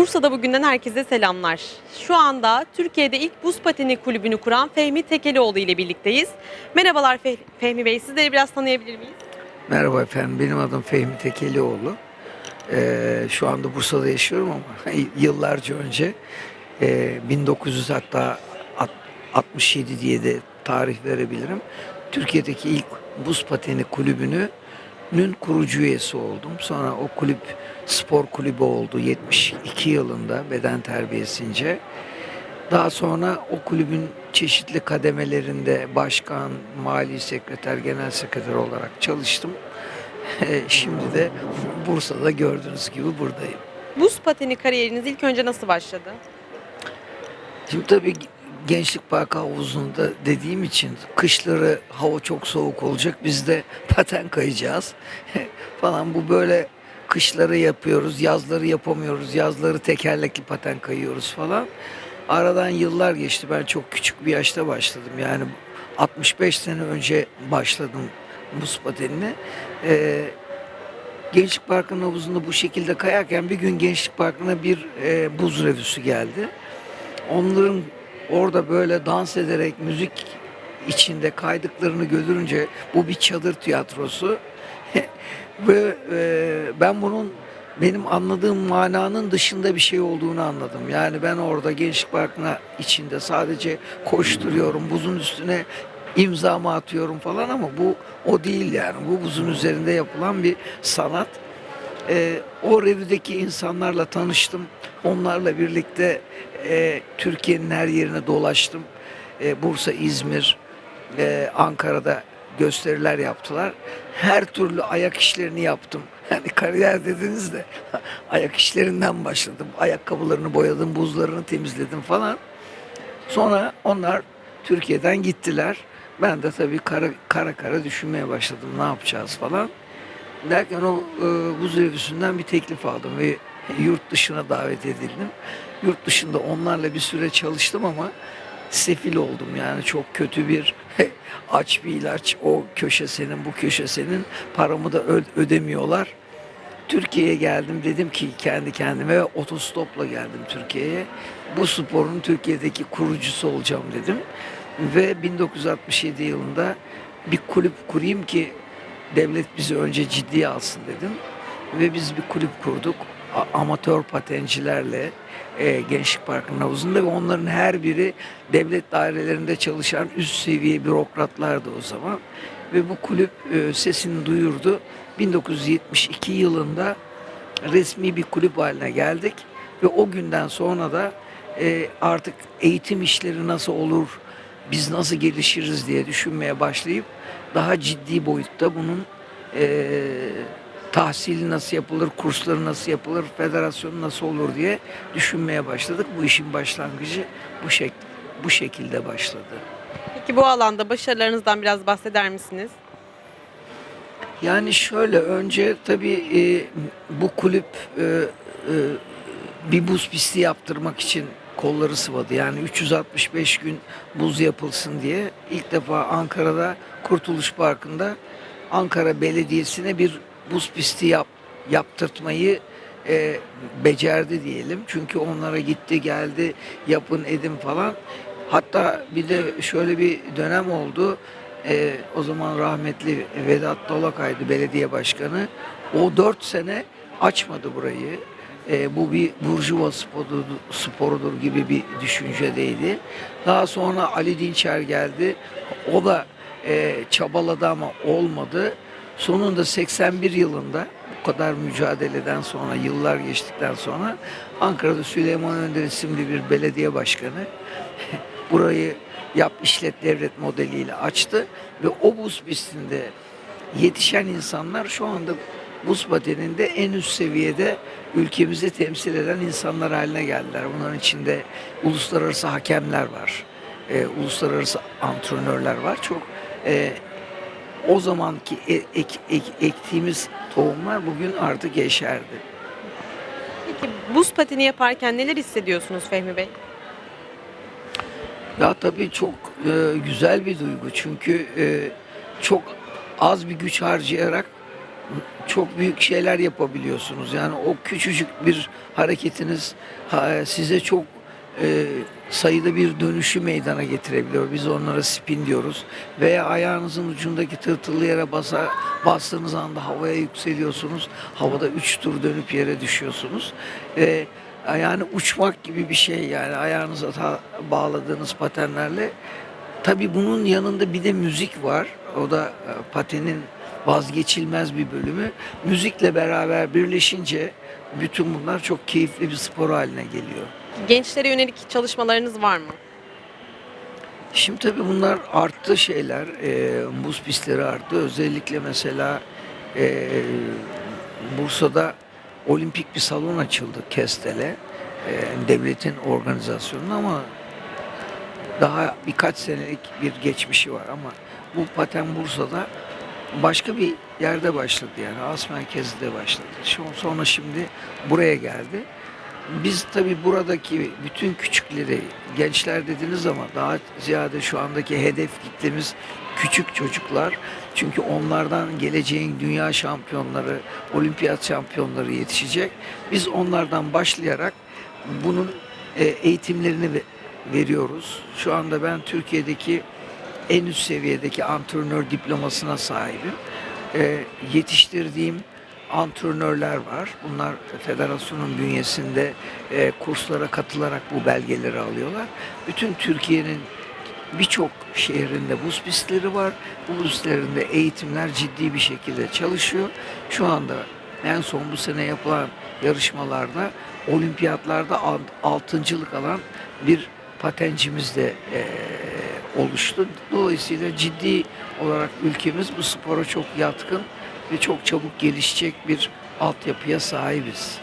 Bursa'da bugünden herkese selamlar. Şu anda Türkiye'de ilk buz pateni kulübünü kuran Fehmi Tekelioğlu ile birlikteyiz. Merhabalar Fe- Fehmi Bey, sizleri biraz tanıyabilir miyiz? Merhaba efendim, benim adım Fehmi Tekelioğlu. Ee, şu anda Bursa'da yaşıyorum ama yıllarca önce e, 1900 hatta alt- 67 diye de tarih verebilirim. Türkiye'deki ilk buz pateni kulübünün kurucu üyesi oldum. Sonra o kulüp spor kulübü oldu 72 yılında beden terbiyesince. Daha sonra o kulübün çeşitli kademelerinde başkan, mali sekreter, genel sekreter olarak çalıştım. E, Şimdi de Bursa'da gördüğünüz gibi buradayım. Buz pateni kariyeriniz ilk önce nasıl başladı? Şimdi tabii Gençlik Parkı havuzunda dediğim için kışları hava çok soğuk olacak. Biz de paten kayacağız falan. Bu böyle kışları yapıyoruz, yazları yapamıyoruz. Yazları tekerlekli paten kayıyoruz falan. Aradan yıllar geçti. Ben çok küçük bir yaşta başladım. Yani 65 sene önce başladım buz patenine. Ee, Gençlik Parkı'nın havuzunda bu şekilde kayarken bir gün Gençlik Parkı'na bir e, buz revüsü geldi. Onların orada böyle dans ederek müzik içinde kaydıklarını görünce bu bir çadır tiyatrosu ve e, ben bunun benim anladığım mananın dışında bir şey olduğunu anladım. Yani ben orada Gençlik Parkı'na içinde sadece koşturuyorum, buzun üstüne imzamı atıyorum falan ama bu o değil yani. Bu buzun üzerinde yapılan bir sanat. Ee, o revüdeki insanlarla tanıştım. Onlarla birlikte e, Türkiye'nin her yerine dolaştım. E, Bursa, İzmir, e, Ankara'da gösteriler yaptılar. Her türlü ayak işlerini yaptım. Yani kariyer dediniz de ayak işlerinden başladım. Ayakkabılarını boyadım, buzlarını temizledim falan. Sonra onlar Türkiye'den gittiler. Ben de tabii kara kara, kara düşünmeye başladım ne yapacağız falan. Derken o e, buz revüsünden bir teklif aldım ve yurt dışına davet edildim. Yurt dışında onlarla bir süre çalıştım ama sefil oldum yani çok kötü bir aç bir ilaç o köşe senin bu köşe senin paramı da ödemiyorlar. Türkiye'ye geldim dedim ki kendi kendime ve otostopla geldim Türkiye'ye. Bu sporun Türkiye'deki kurucusu olacağım dedim. Ve 1967 yılında bir kulüp kurayım ki devlet bizi önce ciddiye alsın dedim. Ve biz bir kulüp kurduk. Amatör patencilerle e, Gençlik Parkı'nın havuzunda ve onların her biri devlet dairelerinde çalışan üst seviye bürokratlardı o zaman. Ve bu kulüp e, sesini duyurdu. 1972 yılında resmi bir kulüp haline geldik ve o günden sonra da e, artık eğitim işleri nasıl olur, biz nasıl gelişiriz diye düşünmeye başlayıp daha ciddi boyutta bunun e, tahsili nasıl yapılır, kursları nasıl yapılır, federasyonu nasıl olur diye düşünmeye başladık. Bu işin başlangıcı bu şek bu şekilde başladı. Peki bu alanda başarılarınızdan biraz bahseder misiniz? Yani şöyle önce tabii e, bu kulüp e, e, bir buz pisti yaptırmak için kolları sıvadı. Yani 365 gün buz yapılsın diye ilk defa Ankara'da Kurtuluş Parkı'nda Ankara Belediyesi'ne bir buz pisti yap, yaptırtmayı e, becerdi diyelim. Çünkü onlara gitti geldi yapın edin falan. Hatta bir de şöyle bir dönem oldu. E, o zaman rahmetli Vedat Dolakay'dı belediye başkanı. O dört sene açmadı burayı. E, bu bir burjuva sporudur, sporudur gibi bir düşüncedeydi. Daha sonra Ali Dinçer geldi. O da e, çabaladı ama olmadı. Sonunda 81 yılında bu kadar mücadeleden sonra, yıllar geçtikten sonra Ankara'da Süleyman Önder isimli bir belediye başkanı burayı yap işlet devlet modeliyle açtı ve o buz pistinde yetişen insanlar şu anda buz pateninde en üst seviyede ülkemizi temsil eden insanlar haline geldiler. Bunların içinde uluslararası hakemler var, e, uluslararası antrenörler var. Çok e, o zamanki e- ek- ek- ektiğimiz tohumlar bugün artık yeşerdi. Peki buz pateni yaparken neler hissediyorsunuz Fehmi Bey? Ya tabii çok e, güzel bir duygu çünkü e, çok az bir güç harcayarak çok büyük şeyler yapabiliyorsunuz. Yani o küçücük bir hareketiniz ha- size çok e, sayıda bir dönüşü meydana getirebiliyor. Biz onlara spin diyoruz. Veya ayağınızın ucundaki tırtıllı yere basa, bastığınız anda havaya yükseliyorsunuz. Havada üç tur dönüp yere düşüyorsunuz. E, yani uçmak gibi bir şey yani ayağınıza ta- bağladığınız patenlerle. Tabii bunun yanında bir de müzik var. O da e, patenin vazgeçilmez bir bölümü. Müzikle beraber birleşince bütün bunlar çok keyifli bir spor haline geliyor. Gençlere yönelik çalışmalarınız var mı? Şimdi tabii bunlar arttı şeyler. E, buz pistleri arttı. Özellikle mesela e, Bursa'da olimpik bir salon açıldı Kestel'e. E, devletin organizasyonuna ama daha birkaç senelik bir geçmişi var ama bu paten Bursa'da başka bir yerde başladı yani As Merkezi'de başladı. Sonra şimdi buraya geldi. Biz tabii buradaki bütün küçükleri, gençler dediğiniz zaman daha ziyade şu andaki hedef kitlemiz küçük çocuklar. Çünkü onlardan geleceğin dünya şampiyonları, olimpiyat şampiyonları yetişecek. Biz onlardan başlayarak bunun e, eğitimlerini ve- veriyoruz. Şu anda ben Türkiye'deki en üst seviyedeki antrenör diplomasına sahibim. E, yetiştirdiğim antrenörler var. Bunlar federasyonun bünyesinde e, kurslara katılarak bu belgeleri alıyorlar. Bütün Türkiye'nin birçok şehrinde buz pistleri var. Bu buz pistlerinde eğitimler ciddi bir şekilde çalışıyor. Şu anda en son bu sene yapılan yarışmalarda olimpiyatlarda alt- altıncılık alan bir patencimiz de e, oluştu. Dolayısıyla ciddi olarak ülkemiz bu spora çok yatkın ve çok çabuk gelişecek bir altyapıya sahibiz.